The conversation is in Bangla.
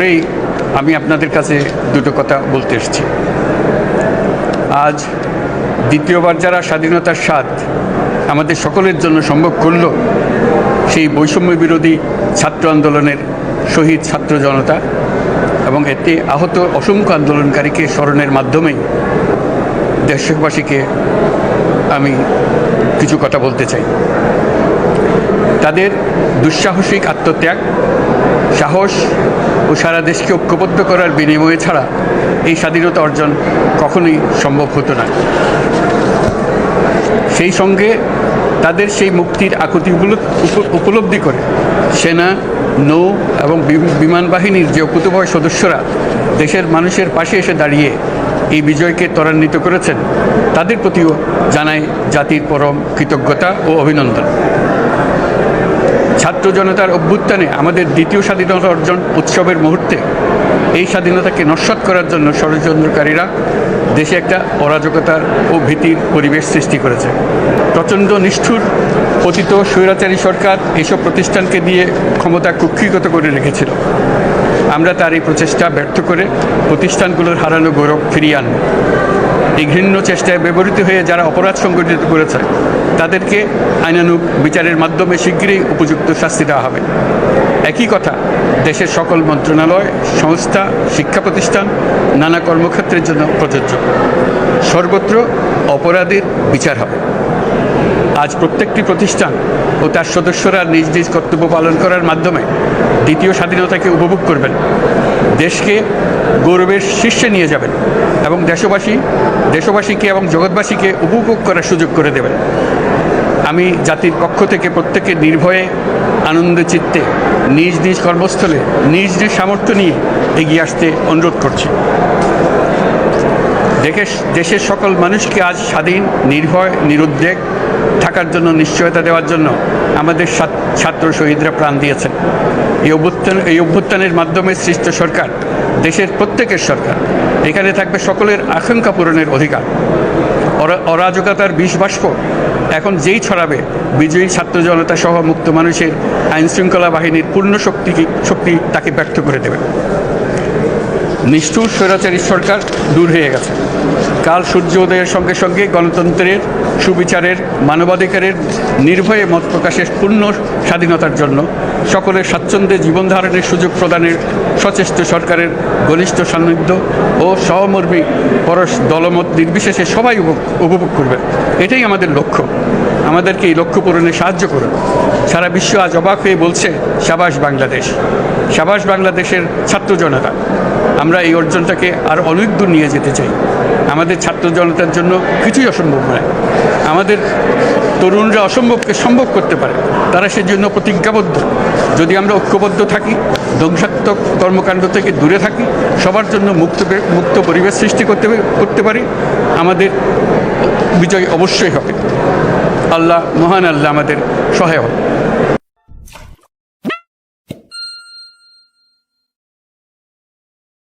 পরেই আমি আপনাদের কাছে দুটো কথা বলতে এসেছি। আজ দ্বিতীয়বার যারা স্বাধীনতার স্বাদ আমাদের সকলের জন্য সম্ভব করল, সেই বৈষম্য বিরোধী ছাত্র আন্দোলনের শহীদ ছাত্র জনতা এবং এতে আহত অসংখ্য আন্দোলনকারীকে স্মরণের মাধ্যমেই দেশবাসীকে আমি কিছু কথা বলতে চাই। তাদের দুঃসাহসিক আত্মত্যাগ সাহস ও সারা দেশকে ঐক্যবদ্ধ করার বিনিময়ে ছাড়া এই স্বাধীনতা অর্জন কখনোই সম্ভব হতো না। সেই সঙ্গে তাদের সেই মুক্তির আকুতিগুলো উপ- উপলব্ধি করে সেনা, নৌ এবং বিমান বাহিনীর যে অকুতভয় সদস্যরা দেশের মানুষের পাশে এসে দাঁড়িয়ে এই বিজয়কে ত্বরান্বিত করেছেন, তাদের প্রতিও জানাই জাতির পরম কৃতজ্ঞতা ও অভিনন্দন। ছাত্র জনতার অভ্যুত্থানে আমাদের দ্বিতীয় স্বাধীনতা অর্জন উৎসবের মুহূর্তে এই স্বাধীনতাকে নস্বাত করার জন্য ষড়যন্ত্রকারীরা দেশে একটা অরাজকতার ও ভীতির পরিবেশ সৃষ্টি করেছে। প্রচণ্ড নিষ্ঠুর পতিত স্বৈরাচারী সরকার এসব প্রতিষ্ঠানকে দিয়ে ক্ষমতা কুক্ষিগত করে রেখেছিল। আমরা তার এই প্রচেষ্টা ব্যর্থ করে প্রতিষ্ঠানগুলোর হারানো গৌরব ফিরিয়ে আনব। এই ঘৃণ্য চেষ্টায় ব্যবহৃত হয়ে যারা অপরাধ সংগঠিত করেছে, তাদেরকে আইনানুগ বিচারের মাধ্যমে শীঘ্রই উপযুক্ত শাস্তি দেওয়া হবে। একই কথা, দেশের সকল মন্ত্রণালয়, সংস্থা, শিক্ষা প্রতিষ্ঠান, নানা কর্মক্ষেত্রের জন্য প্রযোজ্য। সর্বত্র অপরাধের বিচার হবে। আজ প্রত্যেকটি প্রতিষ্ঠান ও তার সদস্যরা নিজ নিজ কর্তব্য পালন করার মাধ্যমে দ্বিতীয় স্বাধীনতাকে উপভোগ করবেন। দেশকে গৌরবের শীর্ষে নিয়ে যাবেন এবং দেশবাসী, দেশবাসীকে এবং জগৎবাসীকে উপভোগ করার সুযোগ করে দেবেন। আমি জাতির পক্ষ থেকে প্রত্যেকে নির্ভয়ে, আনন্দ চিত্তে, নিজ নিজ কর্মস্থলে, নিজ নিজ সামর্থ্য নিয়ে এগিয়ে আসতে অনুরোধ করছি। দেশের দেশের সকল মানুষকে আজ স্বাধীন, নির্ভয়, নিরুদ্বেগ থাকার জন্য, নিশ্চয়তা দেওয়ার জন্য আমাদের ছাত্র শহীদরা প্রাণ দিয়েছেন। এই অভ্যুত্থান, এই অভ্যুত্থানের মাধ্যমে সৃষ্ট সরকার, দেশের প্রত্যেকের সরকার, এখানে থাকবে সকলের আকাঙ্ক্ষা পূরণের অধিকার। অরা- অরাজকতার বিষ বাষ্প এখন যেই ছড়াবে, বিজয়ী ছাত্র জনতা সহ মুক্ত মানুষের আইন শৃঙ্খলা বাহিনীর পূর্ণ শক্তি শক্তি তাকে ব্যর্থ করে দেবে। নিষ্ঠুর স্বৈরাচারী সরকার দূর হয়ে গেছে। কাল সূর্য উদয়ের সঙ্গে সঙ্গে গণতন্ত্রের সুবিচারের, মানবাধিকারের নির্ভয়ে মত প্রকাশের পূর্ণ স্বাধীনতার জন্য সকলের স্বাচ্ছন্দ্যে জীবন ধারণের সুযোগ প্রদানের সচেষ্ট সরকারের ঘনিষ্ঠ সান্নিধ্য ও সহমর্মী পরশ দলমত নির্বিশেষে সবাই উপভোগ করবে। এটাই আমাদের লক্ষ্য। আমাদেরকে এই লক্ষ্য পূরণে সাহায্য করুন। সারা বিশ্ব আজ অবাক হয়ে বলছে, সাবাস বাংলাদেশ। সাবাস বাংলাদেশের ছাত্র জনতা, আমরা এই অর্জনটাকে আর অনেক দূর নিয়ে যেতে চাই। আমাদের ছাত্র জনতার জন্য কিছুই অসম্ভব নয়। আমাদের তরুণরা অসম্ভবকে সম্ভব করতে পারে। তারা সেজন্য প্রতিজ্ঞাবদ্ধ। যদি আমরা ঐক্যবদ্ধ থাকি, ধ্বংসাত্মক কর্মকাণ্ড থেকে দূরে থাকি, সবার জন্য মুক্ত মুক্ত পরিবেশ সৃষ্টি করতে করতে পারি, আমাদের বিজয় অবশ্যই হবে। আল্লাহ, মহান আল্লাহ আমাদের সহায় হন